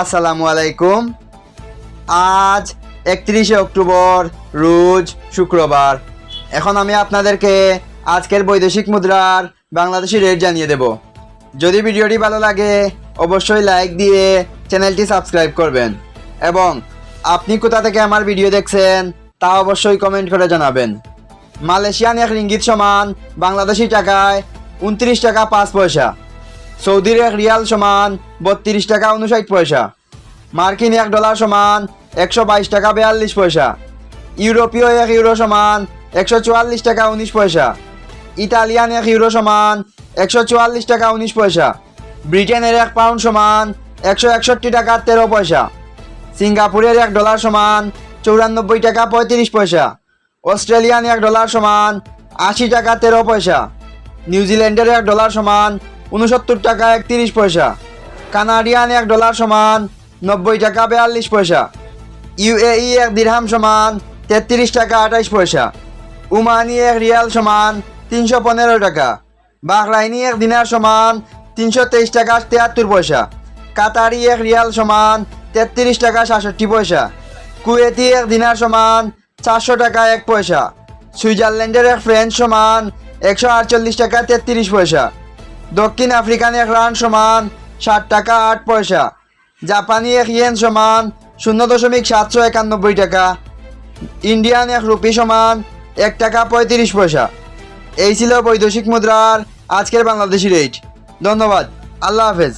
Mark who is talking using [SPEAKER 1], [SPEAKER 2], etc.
[SPEAKER 1] আসসালামু আলাইকুম। আজ একত্রিশে অক্টোবর, রোজ শুক্রবার। এখন আমি আপনাদেরকে আজকের বৈদেশিক মুদ্রার বাংলাদেশি রেট জানিয়ে দেব। যদি ভিডিওটি ভালো লাগে, অবশ্যই লাইক দিয়ে চ্যানেলটি সাবস্ক্রাইব করবেন। এবং আপনি কোথা থেকে আমার ভিডিও দেখছেন, তা অবশ্যই কমেন্ট করে জানাবেন। মালয়েশিয়ান এক রিঙ্গিত সমান বাংলাদেশি টাকায় উনত্রিশ টাকা পাঁচ পয়সা। সৌদির এক রিয়াল সমান বত্রিশ টাকা উনষাট পয়সা। মার্কিন এক ডলার সমান একশো বাইশ টাকা বিয়াল্লিশ পয়সা। ইউরোপীয় এক ইউরো সমান একশো চুয়াল্লিশ টাকা উনিশ পয়সা। ইতালিয়ান এক ইউরো সমান একশো চুয়াল্লিশ টাকা উনিশ পয়সা। ব্রিটেনের এক পাউন্ড সমান একশো একষট্টি টাকা তেরো পয়সা। সিঙ্গাপুরের এক ডলার সমান চৌরানব্বই টাকা পঁয়ত্রিশ পয়সা। অস্ট্রেলিয়ান এক ডলার সমান আশি টাকা তেরো পয়সা। নিউজিল্যান্ডের এক ডলার সমান উনসত্তর টাকা একত্রিশ পয়সা। কানাডিয়ান এক ডলার সমান নব্বই টাকা বিয়াল্লিশ পয়সা। ইউএই এক দিরহাম সমান তেত্রিশ টাকা আঠাইশ পয়সা। উমানি এক রিয়াল সমান তিনশো পনেরো টাকা। বাহরাইনি এক দিনার সমান তিনশো তেইশ টাকা তিয়াত্তর পয়সা। কাতারি এক রিয়াল সমান তেত্রিশ টাকা সাতষট্টি পয়সা। কুয়েতি এক দিনার সমান চারশো টাকা এক পয়সা। সুইজারল্যান্ডের এক ফ্রেঞ্চ সমান একশো আটচল্লিশ টাকা তেত্রিশ পয়সা। দক্ষিণ আফ্রিকান এক রান সমান ষাট টাকা, আট পয়সা। জাপানি এক ইয়েন সমান শূন্য দশমিক সাতশো একানব্বই টাকা। ইন্ডিয়ান এক রুপি সমান এক টাকা পঁয়ত্রিশ পয়সা। এই ছিল বৈদেশিক মুদ্রার আজকের বাংলাদেশি রেট। ধন্যবাদ। আল্লাহ হাফেজ।